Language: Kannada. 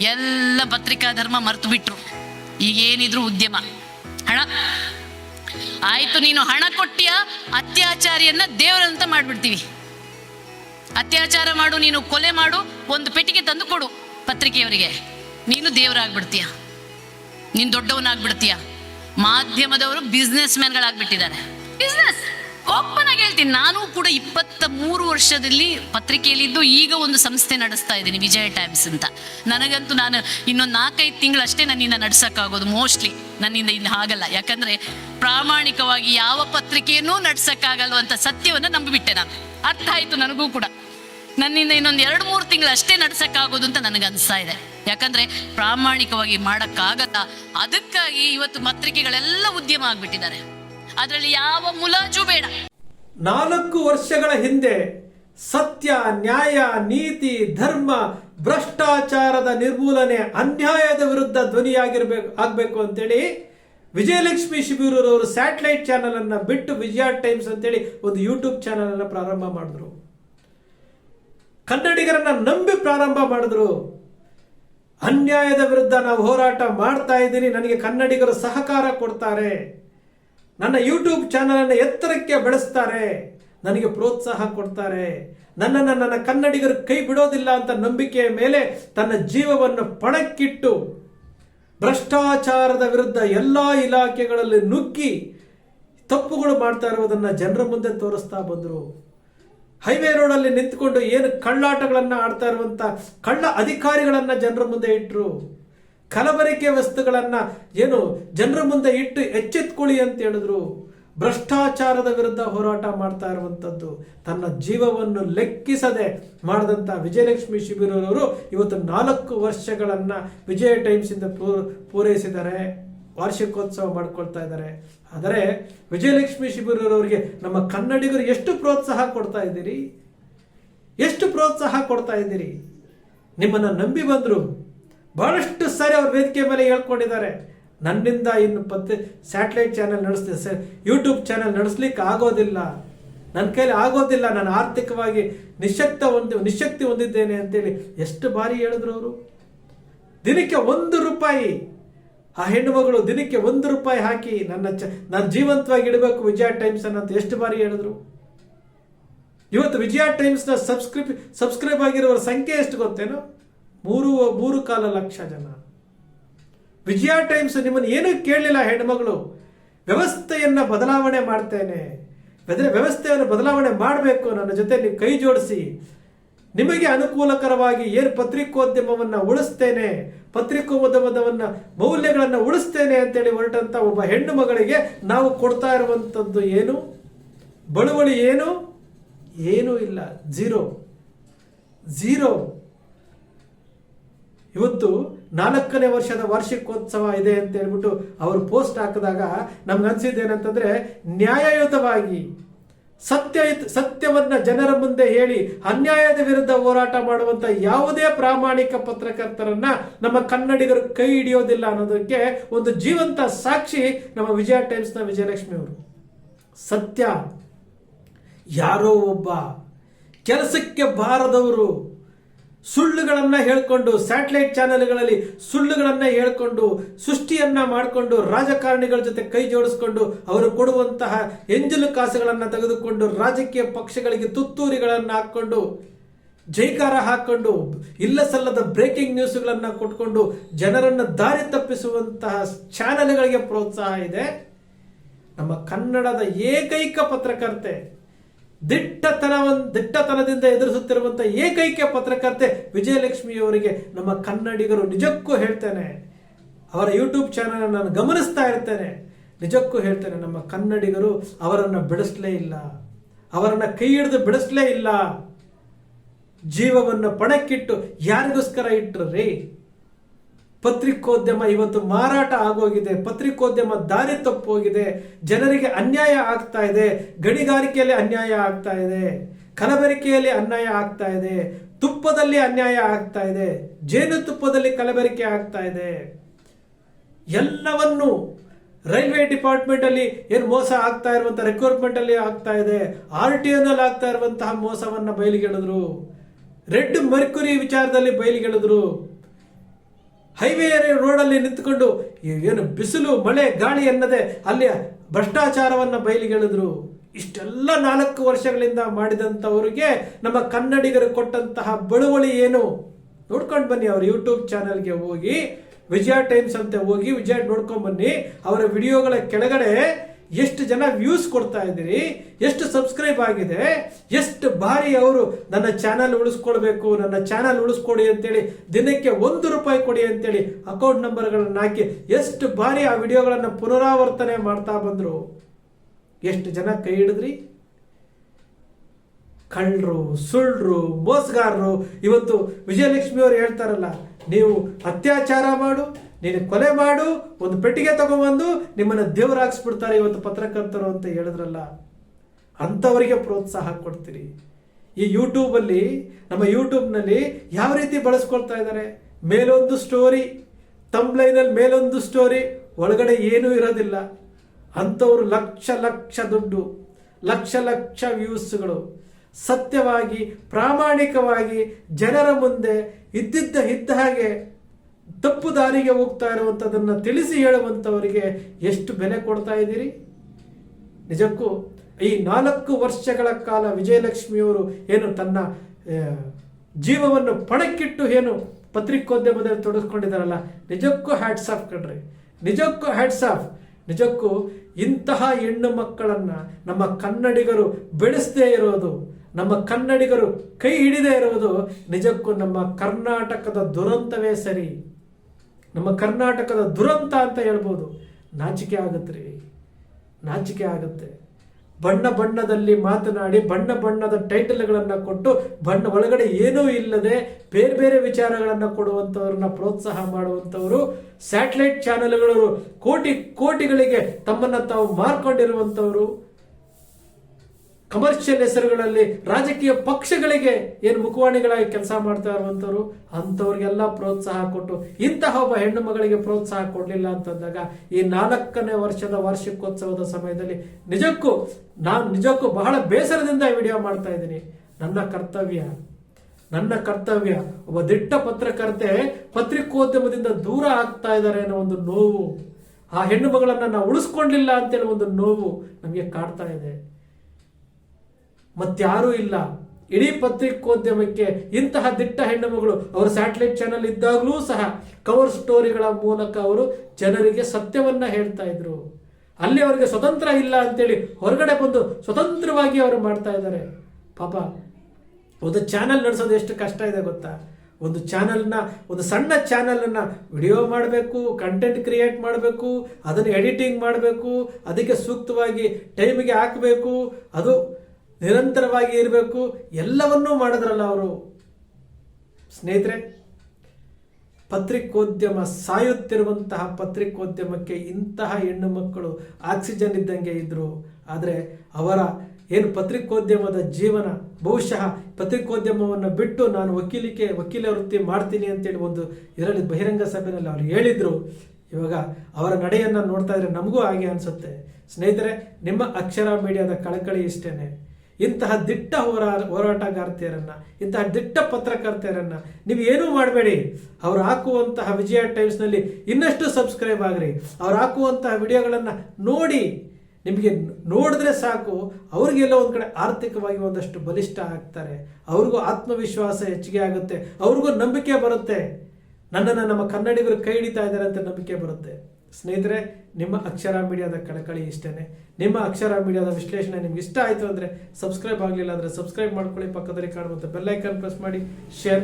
ಎಲ್ಲ ಪತ್ರಿಕಾ ಧರ್ಮ ಮರ್ತು ಬಿಟ್ರು ಈಗ ಏನಿದ್ರು ಉದ್ಯಮ. ಹಣ? ಆಯ್ತು, ನೀನು ಹಣ ಕೊಟ್ಟಿಯ ಅತ್ಯಾಚಾರಿಯನ್ನ ದೇವರಂತ ಮಾಡ್ಬಿಡ್ತೀವಿ. ಅತ್ಯಾಚಾರ ಮಾಡು, ನೀನು ಕೊಲೆ ಮಾಡು, ಒಂದು ಪೆಟ್ಟಿಗೆ ತಂದು ಕೊಡು ಪತ್ರಿಕೆಯವರಿಗೆ. ನೀನು ದೇವರಾಗ್ಬಿಡ್ತೀಯ. ನೀನು ದೊಡ್ಡವನಾಗ್ಬಿಡ್ತೀಯ. ಮಾಧ್ಯಮದವರು ಬಿಸ್ನೆಸ್ ಮ್ಯಾನ್ಗಳಾಗ್ಬಿಟ್ಟಿದ್ದಾರೆ ಬಿಸ್ನೆಸ್ ಓಪನ್ ಹೇಳ್ತೀನಿ. ನಾನು ಕೂಡ ಇಪ್ಪತ್ತ ಮೂರು ವರ್ಷದಲ್ಲಿ ಪತ್ರಿಕೆಯಲ್ಲಿದ್ದು ಈಗ ಒಂದು ಸಂಸ್ಥೆ ನಡೆಸ್ತಾ ಇದ್ದೀನಿ, ವಿಜಯ ಟೈಮ್ಸ್ ಅಂತ. ನನಗಂತೂ ನಾನು ಇನ್ನೊಂದು ನಾಲ್ಕೈದು ತಿಂಗಳಷ್ಟೇ ನನ್ನಿಂದ ನಡ್ಸೋಕ್ಕಾಗೋದು ಮೋಸ್ಟ್ಲಿ ನನ್ನಿಂದ ಇನ್ನು ಆಗಲ್ಲ ಯಾಕಂದ್ರೆ ಪ್ರಾಮಾಣಿಕವಾಗಿ ಯಾವ ಪತ್ರಿಕೆಯನ್ನೂ ನಡ್ಸಕ್ಕಾಗಲ್ವಂತ ಸತ್ಯವನ್ನು ನಂಬಿಬಿಟ್ಟೆ ನಾನು. ಅರ್ಥ ಆಯ್ತು ನನಗೂ ಕೂಡ. ನನ್ನಿಂದ ಇನ್ನೊಂದು ಎರಡು ಮೂರು ತಿಂಗಳು ಅಷ್ಟೇ ನಡ್ಸಕ್ಕಾಗೋದು ಅಂತ ನನಗೆ ಅನಿಸ್ತಾ ಇದೆ. ಯಾಕಂದ್ರೆ ಪ್ರಾಮಾಣಿಕವಾಗಿ ಮಾಡೋಕ್ಕಾಗಲ್ಲ. ಅದಕ್ಕಾಗಿ ಇವತ್ತು ಪತ್ರಿಕೆಗಳೆಲ್ಲ ಉದ್ಯಮ ಆಗ್ಬಿಟ್ಟಿದ್ದಾರೆ. ಅದರಲ್ಲಿ ಯಾವ ಮುಲಾಜು ಬೇಡ. ನಾಲ್ಕು ವರ್ಷಗಳ ಹಿಂದೆ ಸತ್ಯ, ನ್ಯಾಯ, ನೀತಿ, ಧರ್ಮ, ಭ್ರಷ್ಟಾಚಾರದ ನಿರ್ಮೂಲನೆ, ಅನ್ಯಾಯದ ವಿರುದ್ಧ ಧ್ವನಿಯಾಗಿರ್ಬೇಕು ಆಗಬೇಕು ಅಂತೇಳಿ ವಿಜಯಲಕ್ಷ್ಮಿ ಶಿಬಿರೂರವರು ಸ್ಯಾಟಲೈಟ್ ಚಾನಲ್ ಅನ್ನು ಬಿಟ್ಟು ವಿಜಯ ಟೈಮ್ಸ್ ಅಂತೇಳಿ ಒಂದು ಯೂಟ್ಯೂಬ್ ಚಾನಲ್ ಅನ್ನು ಪ್ರಾರಂಭ ಮಾಡಿದ್ರು. ಕನ್ನಡಿಗರನ್ನ ನಂಬಿ ಪ್ರಾರಂಭ ಮಾಡಿದ್ರು. ಅನ್ಯಾಯದ ವಿರುದ್ಧ ನಾವು ಹೋರಾಟ ಮಾಡ್ತಾ ಇದ್ದೀನಿ, ನನಗೆ ಕನ್ನಡಿಗರು ಸಹಕಾರ ಕೊಡ್ತಾರೆ. ನನ್ನ ಯೂಟ್ಯೂಬ್ ಚಾನಲ್ ಅನ್ನು ಎತ್ತರಕ್ಕೆ ಬೆಳೆಸ್ತಾರೆ. ನನಗೆ ಪ್ರೋತ್ಸಾಹ ಕೊಡ್ತಾರೆ. ನನ್ನನ್ನು ನನ್ನ ಕನ್ನಡಿಗರು ಕೈ ಬಿಡೋದಿಲ್ಲ ಅಂತ ನಂಬಿಕೆಯ ಮೇಲೆ ತನ್ನ ಜೀವವನ್ನು ಪಣಕ್ಕಿಟ್ಟು ಭ್ರಷ್ಟಾಚಾರದ ವಿರುದ್ಧ ಎಲ್ಲ ಇಲಾಖೆಗಳಲ್ಲಿ ನುಗ್ಗಿ ತಪ್ಪುಗಳು ಮಾಡ್ತಾ ಇರುವುದನ್ನ ಜನರ ಮುಂದೆ ತೋರಿಸ್ತಾ ಬಂದರು. ಹೈವೇ ರೋಡಲ್ಲಿ ನಿಂತ್ಕೊಂಡು ಏನು ಕಳ್ಳಾಟಗಳನ್ನು ಆಡ್ತಾ ಇರುವಂತ ಕಳ್ಳ ಅಧಿಕಾರಿಗಳನ್ನು ಜನರ ಮುಂದೆ ಇಟ್ಟರು ಕಲಬೆರಕೆ ವಸ್ತುಗಳನ್ನ ಏನು ಜನರ ಮುಂದೆ ಇಟ್ಟು ಎಚ್ಚೆತ್ಕೊಳ್ಳಿ ಅಂತ ಹೇಳಿದ್ರು. ಭ್ರಷ್ಟಾಚಾರದ ವಿರುದ್ಧ ಹೋರಾಟ ಮಾಡ್ತಾ ಇರುವಂಥದ್ದು ತನ್ನ ಜೀವವನ್ನು ಲೆಕ್ಕಿಸದೆ ಮಾಡಿದಂಥ ವಿಜಯಲಕ್ಷ್ಮಿ ಶಿಬಿರವರು ಇವತ್ತು ನಾಲ್ಕು ವರ್ಷಗಳನ್ನ ವಿಜಯ ಟೈಮ್ಸ್ ಇಂದ ಪೂ- ಪೂರೈಸಿದ್ದಾರೆ. ವಾರ್ಷಿಕೋತ್ಸವ ಮಾಡ್ಕೊಳ್ತಾ ಇದ್ದಾರೆ. ಆದರೆ ವಿಜಯಲಕ್ಷ್ಮಿ ಶಿಬಿರವರಿಗೆ ನಮ್ಮ ಕನ್ನಡಿಗರು ಎಷ್ಟು ಪ್ರೋತ್ಸಾಹ ಕೊಡ್ತಾ ಇದ್ದೀರಿ? ಎಷ್ಟು ಪ್ರೋತ್ಸಾಹ ಕೊಡ್ತಾ ಇದ್ದೀರಿ? ನಿಮ್ಮನ್ನ ನಂಬಿ ಬಂದ್ರು. ಬಹಳಷ್ಟು ಸಾರಿ ಅವ್ರ ವೇದಿಕೆ ಮೇಲೆ ಹೇಳ್ಕೊಂಡಿದ್ದಾರೆ. ನನ್ನಿಂದ ಇನ್ನು ಪತ್ತೆ ಸ್ಯಾಟಲೈಟ್ ಚಾನೆಲ್ ನಡೆಸ್ತೀನಿ ಸರ್. ಯೂಟ್ಯೂಬ್ ಚಾನೆಲ್ ನಡೆಸ್ಲಿಕ್ಕೆ ಆಗೋದಿಲ್ಲ. ನನ್ನ ಕೈಲಿ ಆಗೋದಿಲ್ಲ. ನಾನು ಆರ್ಥಿಕವಾಗಿ ನಿಶಕ್ತ ಹೊಂದಿ ನಿಶಕ್ತಿ ಹೊಂದಿದ್ದೇನೆ ಅಂತೇಳಿ ಎಷ್ಟು ಬಾರಿ ಹೇಳಿದ್ರು ಅವರು? ದಿನಕ್ಕೆ ಒಂದು ರೂಪಾಯಿ. ಆ ಹೆಣ್ಣು ಮಗಳು ದಿನಕ್ಕೆ ಒಂದು ರೂಪಾಯಿ ಹಾಕಿ ನನ್ನ ಚ, ನಾನು ಜೀವಂತವಾಗಿ ಇಡಬೇಕು ವಿಜಯ ಟೈಮ್ಸ್ ಅನ್ನಂತ ಎಷ್ಟು ಬಾರಿ ಹೇಳಿದ್ರು? ಇವತ್ತು ವಿಜಯ ಟೈಮ್ಸ್ನ ಸಬ್ಸ್ಕ್ರಿಪ್ ಸಬ್ಸ್ಕ್ರೈಬ್ ಆಗಿರೋರ ಸಂಖ್ಯೆ ಎಷ್ಟು ಗೊತ್ತೇನು? ಮೂರು ಮೂರು ಕಾಲ ಲಕ್ಷ ಜನ. ವಿಜಯ ಟೈಮ್ಸ್ ನಿಮ್ಮನ್ನು ಏನೂ ಕೇಳಲಿಲ್ಲ ಹೆಣ್ಮಗಳು. ವ್ಯವಸ್ಥೆಯನ್ನ ಬದಲಾವಣೆ ಮಾಡ್ತೇನೆ. ವ್ಯವಸ್ಥೆಯನ್ನು ಬದಲಾವಣೆ ಮಾಡಬೇಕು ನನ್ನ ಜೊತೆ ನೀವು ಕೈ ಜೋಡಿಸಿ. ನಿಮಗೆ ಅನುಕೂಲಕರವಾಗಿ ಏನು ಪತ್ರಿಕೋದ್ಯಮವನ್ನು ಉಳಿಸ್ತೇನೆ ಪತ್ರಿಕೋದ್ಯಮದವನ್ನು ಮೌಲ್ಯಗಳನ್ನು ಉಳಿಸ್ತೇನೆ ಅಂತೇಳಿ ಹೊರಟಂತ ಒಬ್ಬ ಹೆಣ್ಣು ಮಗಳಿಗೆ ನಾವು ಕೊಡ್ತಾ ಇರುವಂತದ್ದು ಏನು? ಬಳುವಳಿ ಏನು? ಏನೂ ಇಲ್ಲ. ಝೀರೋ ಝೀರೋ ಇವತ್ತು ನಾಲ್ಕನೇ ವರ್ಷದ ವಾರ್ಷಿಕೋತ್ಸವ ಇದೆ ಅಂತ ಹೇಳ್ಬಿಟ್ಟು ಅವರು ಪೋಸ್ಟ್ ಹಾಕಿದಾಗ ನಮ್ಗೆ ಏನಂತಂದ್ರೆ ನ್ಯಾಯಯುತವಾಗಿ ಸತ್ಯ ಸತ್ಯವನ್ನ ಜನರ ಮುಂದೆ ಹೇಳಿ ಅನ್ಯಾಯದ ವಿರುದ್ಧ ಹೋರಾಟ ಮಾಡುವಂತ ಯಾವುದೇ ಪ್ರಾಮಾಣಿಕ ಪತ್ರಕರ್ತರನ್ನ ನಮ್ಮ ಕನ್ನಡಿಗರು ಕೈ ಹಿಡಿಯೋದಿಲ್ಲ ಅನ್ನೋದಕ್ಕೆ ಒಂದು ಜೀವಂತ ಸಾಕ್ಷಿ ನಮ್ಮ ವಿಜಯ ಟೈಮ್ಸ್ನ ವಿಜಯಲಕ್ಷ್ಮಿ ಅವರು. ಸತ್ಯ. ಯಾರೋ ಒಬ್ಬ ಕೆಲಸಕ್ಕೆ ಬಾರದವರು ಸುಳ್ಳುಗಳನ್ನ ಹೇಳ್ಕೊಂಡು ಸ್ಯಾಟಲೈಟ್ ಚಾನೆಲ್ಗಳಲ್ಲಿ ಸುಳ್ಳುಗಳನ್ನು ಹೇಳ್ಕೊಂಡು ಸೃಷ್ಟಿಯನ್ನ ಮಾಡಿಕೊಂಡು ರಾಜಕಾರಣಿಗಳ ಜೊತೆ ಕೈ ಜೋಡಿಸ್ಕೊಂಡು ಅವರು ಕೊಡುವಂತಹ ಎಂಜಲು ಕಾಸುಗಳನ್ನ ತೆಗೆದುಕೊಂಡು ರಾಜಕೀಯ ಪಕ್ಷಗಳಿಗೆ ತುತ್ತೂರಿಗಳನ್ನು ಹಾಕ್ಕೊಂಡು, ಜೈಕಾರ ಹಾಕೊಂಡು ಇಲ್ಲ ಸಲ್ಲದ ಬ್ರೇಕಿಂಗ್ ನ್ಯೂಸ್ಗಳನ್ನು ಕೊಟ್ಕೊಂಡು ಜನರನ್ನು ದಾರಿ ತಪ್ಪಿಸುವಂತಹ ಚಾನೆಲ್ಗಳಿಗೆ ಪ್ರೋತ್ಸಾಹ ಇದೆ. ನಮ್ಮ ಕನ್ನಡದ ಏಕೈಕ ಪತ್ರಕರ್ತೆ ದಿಟ್ಟತನ ದಿಟ್ಟತನದಿಂದ ಎದುರಿಸುತ್ತಿರುವಂತಹ ಏಕೈಕ ಪತ್ರಕರ್ತೆ ವಿಜಯಲಕ್ಷ್ಮಿಯವರಿಗೆ ನಮ್ಮ ಕನ್ನಡಿಗರು ನಿಜಕ್ಕೂ ಹೇಳ್ತೇನೆ, ಅವರ ಯೂಟ್ಯೂಬ್ ಚಾನಲ್ ನಾನು ಗಮನಿಸ್ತಾ ಇರ್ತೇನೆ. ನಿಜಕ್ಕೂ ಹೇಳ್ತೇನೆ, ನಮ್ಮ ಕನ್ನಡಿಗರು ಅವರನ್ನು ಬಿಡಿಸ್ಲೇ ಇಲ್ಲ, ಅವರನ್ನು ಕೈ ಹಿಡಿದು ಬಿಡಿಸ್ಲೇ ಇಲ್ಲ. ಜೀವವನ್ನು ಪಣಕ್ಕಿಟ್ಟು ಯಾರಿಗೋಸ್ಕರ ಇಟ್ರಿ? ಪತ್ರಿಕೋದ್ಯಮ ಇವತ್ತು ಮಾರಾಟ ಆಗೋಗಿದೆ, ಪತ್ರಿಕೋದ್ಯಮ ದಾರಿ ತಪ್ಪೋಗಿದೆ, ಜನರಿಗೆ ಅನ್ಯಾಯ ಆಗ್ತಾ ಇದೆ, ಗಣಿಗಾರಿಕೆಯಲ್ಲಿ ಅನ್ಯಾಯ ಆಗ್ತಾ ಇದೆ, ಕಲಬೆರಕೆಯಲ್ಲಿ ಅನ್ಯಾಯ ಆಗ್ತಾ ಇದೆ, ತುಪ್ಪದಲ್ಲಿ ಅನ್ಯಾಯ ಆಗ್ತಾ ಇದೆ ಜೇನುತುಪ್ಪದಲ್ಲಿ ಕಲಬೆರಕೆ ಆಗ್ತಾ ಇದೆ. ಎಲ್ಲವನ್ನು ರೈಲ್ವೆ ಡಿಪಾರ್ಟ್ಮೆಂಟ್ ಅಲ್ಲಿ ಏನು ಮೋಸ ಆಗ್ತಾ ಇರುವಂತಹ ರಿಕ್ರೂಟ್ಮೆಂಟ್ ಅಲ್ಲಿ ಆಗ್ತಾ ಇದೆ ಆರ್ ಟಿ ನಲ್ಲಿ ಆಗ್ತಾ ಇರುವಂತಹ ಮೋಸವನ್ನ ಬಯಲಿಗೆಳೆದ್ರು ರೆಡ್ ಮರ್ಕುರಿ ವಿಚಾರದಲ್ಲಿ ಬಯಲಿಗೆಳೆದ್ರು ಹೈವೇ ರೋಡಲ್ಲಿ ನಿಂತ್ಕೊಂಡು ಏನು ಬಿಸಿಲು, ಮಳೆ, ಗಾಳಿ ಎನ್ನದೆ ಅಲ್ಲಿ ಭ್ರಷ್ಟಾಚಾರವನ್ನ ಬಯಲಿಗೆಳಿದ್ರು. ಇಷ್ಟೆಲ್ಲ ನಾಲ್ಕು ವರ್ಷಗಳಿಂದ ಮಾಡಿದಂಥವರಿಗೆ ನಮ್ಮ ಕನ್ನಡಿಗರು ಕೊಟ್ಟಂತಹ ಬಳುವಳಿ ಏನು? ನೋಡ್ಕೊಂಡು ಬನ್ನಿ ಅವ್ರ ಯೂಟ್ಯೂಬ್ ಚಾನಲ್ಗೆ ಹೋಗಿ. ವಿಜಯ ಟೈಮ್ಸ್ ಅಂತ ಹೋಗಿ ವಿಜಯ ನೋಡ್ಕೊಂಡ್ ಬನ್ನಿ. ಅವರ ವಿಡಿಯೋಗಳ ಕೆಳಗಡೆ ಎಷ್ಟು ಜನ ವ್ಯೂಸ್ ಕೊಡ್ತಾ ಇದ್ದೀರಿ, ಎಷ್ಟು ಸಬ್ಸ್ಕ್ರೈಬ್ ಆಗಿದೆ, ಎಷ್ಟು ಬಾರಿ ಅವರು ನನ್ನ ಚಾನಲ್ ಉಳಿಸ್ಕೊಳ್ಬೇಕು, ನನ್ನ ಚಾನಲ್ ಉಳಿಸ್ಕೊಡಿ ಅಂತೇಳಿ, ದಿನಕ್ಕೆ ಒಂದು ರೂಪಾಯಿ ಕೊಡಿ ಅಂತೇಳಿ ಅಕೌಂಟ್ ನಂಬರ್ಗಳನ್ನು ಹಾಕಿ ಎಷ್ಟು ಬಾರಿ ಆ ವಿಡಿಯೋಗಳನ್ನು ಪುನರಾವರ್ತನೆ ಮಾಡ್ತಾ ಬಂದರು, ಎಷ್ಟು ಜನ ಕೈ ಹಿಡಿದ್ರಿ? ಕಳ್ಳರು ಸುಳ್ಳರು ಮೋಸಗಾರರು. ಇವತ್ತು ವಿಜಯಲಕ್ಷ್ಮಿ ಅವರು ಹೇಳ್ತಾರಲ್ಲ, ನೀವು ಅತ್ಯಾಚಾರ ಮಾಡು ನೀನು ಕೊಲೆ ಮಾಡು, ಒಂದು ಪೆಟ್ಟಿಗೆ ತಗೊಂಬಂದು ನಿಮ್ಮನ್ನು ದೇವರಾಗಿಸ್ಬಿಡ್ತಾರೆ ಇವತ್ತು ಪತ್ರಕರ್ತರು ಅಂತ ಹೇಳಿದ್ರಲ್ಲ, ಅಂಥವರಿಗೆ ಪ್ರೋತ್ಸಾಹ ಕೊಡ್ತೀರಿ. ಈ ಯೂಟ್ಯೂಬಲ್ಲಿ ನಮ್ಮ ಯೂಟ್ಯೂಬ್ನಲ್ಲಿ ಯಾವ ರೀತಿ ಬಳಸ್ಕೊಳ್ತಾ ಇದ್ದಾರೆ? ಮೇಲೊಂದು ಸ್ಟೋರಿ ತಂಬ್ಲೈನಲ್ಲಿ ಮೇಲೊಂದು ಸ್ಟೋರಿ ಒಳಗಡೆ ಏನೂ ಇರೋದಿಲ್ಲ. ಅಂಥವ್ರು ಲಕ್ಷ ಲಕ್ಷ ದುಡ್ಡು, ಲಕ್ಷ ಲಕ್ಷ ವ್ಯೂಸ್ಗಳು. ಸತ್ಯವಾಗಿ, ಪ್ರಾಮಾಣಿಕವಾಗಿ ಜನರ ಮುಂದೆ ಇದ್ದಿದ್ದ, ಇದ್ದ ಹಾಗೆ ತಪ್ಪು ದಾರಿಗೆ ಹೋಗ್ತಾ ಇರುವಂಥದ್ದನ್ನು ತಿಳಿಸಿ ಹೇಳುವಂಥವರಿಗೆ ಎಷ್ಟು ಬೆಲೆ ಕೊಡ್ತಾ ಇದ್ದೀರಿ? ನಿಜಕ್ಕೂ ಈ ನಾಲ್ಕು ವರ್ಷಗಳ ಕಾಲ ವಿಜಯಲಕ್ಷ್ಮಿಯವರು ಏನು ತನ್ನ ಜೀವವನ್ನು ಪಣಕ್ಕಿಟ್ಟು ಏನು ಪತ್ರಿಕೋದ್ಯಮದಲ್ಲಿ ತೊಡಗಿಸ್ಕೊಂಡಿದ್ದಾರಲ್ಲ ನಿಜಕ್ಕೂ ಹ್ಯಾಟ್ಸ್ ಆಫ್ ಕಣ್ರಿ. ನಿಜಕ್ಕೂ ಹ್ಯಾಟ್ಸ್ ಆಫ್ ನಿಜಕ್ಕೂ ಇಂತಹ ಹೆಣ್ಣು ಮಕ್ಕಳನ್ನ ನಮ್ಮ ಕನ್ನಡಿಗರು ಬೆಳೆಸದೇ ಇರೋದು, ನಮ್ಮ ಕನ್ನಡಿಗರು ಕೈ ಹಿಡಿದೇ ಇರುವುದು ನಿಜಕ್ಕೂ ನಮ್ಮ ಕರ್ನಾಟಕದ ದುರಂತವೇ ಸರಿ. ನಮ್ಮ ಕರ್ನಾಟಕದ ದುರಂತ ಅಂತ ಹೇಳ್ಬೋದು. ನಾಚಿಕೆ ಆಗುತ್ತೆ ನಾಚಿಕೆ ಆಗುತ್ತೆ. ಬಣ್ಣ ಬಣ್ಣದಲ್ಲಿ ಮಾತನಾಡಿ ಬಣ್ಣ ಬಣ್ಣದ ಟೈಟಲ್ಗಳನ್ನು ಕೊಟ್ಟು ಬಣ್ಣ ಒಳಗಡೆ ಏನೂ ಇಲ್ಲದೆ ಬೇರೆ ಬೇರೆ ವಿಚಾರಗಳನ್ನು ಕೊಡುವಂಥವ್ರನ್ನ ಪ್ರೋತ್ಸಾಹ ಮಾಡುವಂಥವರು ಸ್ಯಾಟಲೈಟ್ ಚಾನೆಲ್ಗಳು ಕೋಟಿ ಕೋಟಿಗಳಿಗೆ ತಮ್ಮನ್ನು ತಾವು ಮಾರ್ಕೊಂಡಿರುವಂಥವರು ಕಮರ್ಷಿಯಲ್ ಹೆಸರುಗಳಲ್ಲಿ ರಾಜಕೀಯ ಪಕ್ಷಗಳಿಗೆ ಏನು ಮುಖವಾಣಿಗಳಾಗಿ ಕೆಲಸ ಮಾಡ್ತಾ ಇರುವಂತವ್ರು, ಅಂಥವ್ರಿಗೆಲ್ಲ ಪ್ರೋತ್ಸಾಹ ಕೊಟ್ಟು, ಇಂತಹ ಒಬ್ಬ ಹೆಣ್ಣು ಮಗಳಿಗೆ ಪ್ರೋತ್ಸಾಹ ಕೊಡಲಿಲ್ಲ ಅಂತಂದಾಗ ಈ ನಾಲ್ಕನೇ ವರ್ಷದ ವಾರ್ಷಿಕೋತ್ಸವದ ಸಮಯದಲ್ಲಿ ನಿಜಕ್ಕೂ, ನಾನು ನಿಜಕ್ಕೂ ಬಹಳ ಬೇಸರದಿಂದ ವಿಡಿಯೋ ಮಾಡ್ತಾ ಇದ್ದೀನಿ. ನನ್ನ ಕರ್ತವ್ಯ ನನ್ನ ಕರ್ತವ್ಯ, ಒಬ್ಬ ದಿಟ್ಟ ಪತ್ರಕರ್ತೆ ಪತ್ರಿಕೋದ್ಯಮದಿಂದ ದೂರ ಆಗ್ತಾ ಇದ್ದಾರೆ ಅನ್ನೋ ಒಂದು ನೋವು, ಆ ಹೆಣ್ಣು ಮಗಳನ್ನ ನಾವು ಉಳಿಸ್ಕೊಂಡಿಲ್ಲ ಅಂತೇಳಿ ಒಂದು ನೋವು ನಮಗೆ ಕಾಡ್ತಾ ಇದೆ. ಮತ್ಯಾರೂ ಇಲ್ಲ. ಇಡೀ ಪತ್ರಿಕೋದ್ಯಮಕ್ಕೆ ಇಂತಹ ದಿಟ್ಟ ಹೆಣ್ಣುಮಗಳು ಅವರ ಸ್ಯಾಟಲೈಟ್ ಚಾನೆಲ್ ಇದ್ದಾಗಲೂ ಸಹ ಕವರ್ ಸ್ಟೋರಿಗಳ ಮೂಲಕ ಅವರು ಜನರಿಗೆ ಸತ್ಯವನ್ನ ಹೇಳ್ತಾ ಇದ್ರು. ಅಲ್ಲಿ ಅವರಿಗೆ ಸ್ವತಂತ್ರ ಇಲ್ಲ ಅಂತೇಳಿ ಹೊರಗಡೆ ಬಂದು ಸ್ವತಂತ್ರವಾಗಿ ಅವರು ಮಾಡ್ತಾ ಇದ್ದಾರೆ. ಪಾಪ, ಒಂದು ಚಾನಲ್ ನಡೆಸೋದು ಎಷ್ಟು ಕಷ್ಟ ಇದೆ ಗೊತ್ತಾ? ಒಂದು ಚಾನಲ್ನ, ಒಂದು ಸಣ್ಣ ಚಾನಲನ್ನು ವಿಡಿಯೋ ಮಾಡಬೇಕು ಕಂಟೆಂಟ್ ಕ್ರಿಯೇಟ್ ಮಾಡಬೇಕು, ಅದನ್ನು ಎಡಿಟಿಂಗ್ ಮಾಡಬೇಕು, ಅದಕ್ಕೆ ಸೂಕ್ತವಾಗಿ ಟೈಮಿಗೆ ಹಾಕಬೇಕು, ಅದು ನಿರಂತರವಾಗಿ ಇರಬೇಕು, ಎಲ್ಲವನ್ನೂ ಮಾಡಿದ್ರಲ್ಲ ಅವರು. ಸ್ನೇಹಿತರೆ, ಪತ್ರಿಕೋದ್ಯಮ ಸಾಯುತ್ತಿರುವಂತಹ ಪತ್ರಿಕೋದ್ಯಮಕ್ಕೆ ಇಂತಹ ಹೆಣ್ಣು ಮಕ್ಕಳು ಆಕ್ಸಿಜನ್ ಇದ್ದಂಗೆ ಇದ್ದರು ಆದರೆ ಅವರ ಏನು ಪತ್ರಿಕೋದ್ಯಮದ ಜೀವನ, ಬಹುಶಃ ಪತ್ರಿಕೋದ್ಯಮವನ್ನು ಬಿಟ್ಟು ನಾನು ವಕೀಲಿಕೆ ವಕೀಲ ವೃತ್ತಿ ಮಾಡ್ತೀನಿ ಅಂತೇಳಿ ಒಂದು ಇದರಲ್ಲಿ ಬಹಿರಂಗ ಸಭೆಯಲ್ಲಿ ಅವರು ಹೇಳಿದ್ರು. ಇವಾಗ ಅವರ ನಡೆಯನ್ನು ನೋಡ್ತಾ ಇದ್ರೆ ನಮಗೂ ಹಾಗೆ ಅನಿಸುತ್ತೆ. ಸ್ನೇಹಿತರೆ, ನಿಮ್ಮ ಅಕ್ಷರ ಮೀಡಿಯಾದ ಕಳಕಳಿ ಇಷ್ಟೇನೆ. ಇಂತಹ ದಿಟ್ಟ ಹೋರಾ, ಹೋರಾಟಗಾರ್ತಿಯರನ್ನು, ಇಂತಹ ದಿಟ್ಟ ಪತ್ರಕರ್ತೆಯರನ್ನು ನೀವು ಏನೂ ಮಾಡಬೇಡಿ. ಅವ್ರು ಹಾಕುವಂತಹ ವಿಜಯ ಟೈಮ್ಸ್ನಲ್ಲಿ ಇನ್ನಷ್ಟು ಸಬ್ಸ್ಕ್ರೈಬ್ ಆಗ್ರಿ. ಅವ್ರು ಹಾಕುವಂತಹ ವಿಡಿಯೋಗಳನ್ನು ನೋಡಿ. ನಿಮಗೆ ನೋಡಿದ್ರೆ ಸಾಕು. ಅವ್ರಿಗೆಲ್ಲ ಒಂದು ಕಡೆ ಆರ್ಥಿಕವಾಗಿ ಒಂದಷ್ಟು ಬಲಿಷ್ಠ ಆಗ್ತಾರೆ. ಅವ್ರಿಗೂ ಆತ್ಮವಿಶ್ವಾಸ ಹೆಚ್ಚಿಗೆ ಆಗುತ್ತೆ. ಅವ್ರಿಗೂ ನಂಬಿಕೆ ಬರುತ್ತೆ. ನನ್ನನ್ನು ನಮ್ಮ ಕನ್ನಡಿಗರು ಕೈ ಹಿಡಿತಾ ಇದ್ದಾರೆ ಅಂತ ನಂಬಿಕೆ ಬರುತ್ತೆ. ಸ್ನೇಹಿತರೆ, ನಿಮ್ಮ ಅಕ್ಷರ ಮೀಡಿಯಾದ ಕಳಕಳಿ ಇಷ್ಟೇ ನಿಮ್ಮ ಅಕ್ಷರ ಮೀಡಿಯಾದ ವಿಶ್ಲೇಷಣೆ ನಿಮ್ಗೆ ಇಷ್ಟ ಆಯಿತು ಅಂದರೆ ಸಬ್ಸ್ಕ್ರೈಬ್ ಆಗಲಿಲ್ಲ ಅಂದರೆ ಸಬ್ಸ್ಕ್ರೈಬ್ ಮಾಡ್ಕೊಳ್ಳಿ. ಪಕ್ಕದಲ್ಲಿ ಕಾಣುವಂಥ ಬೆಲ್ಲೈಕನ್ ಪ್ರೆಸ್ ಮಾಡಿ ಶೇರ್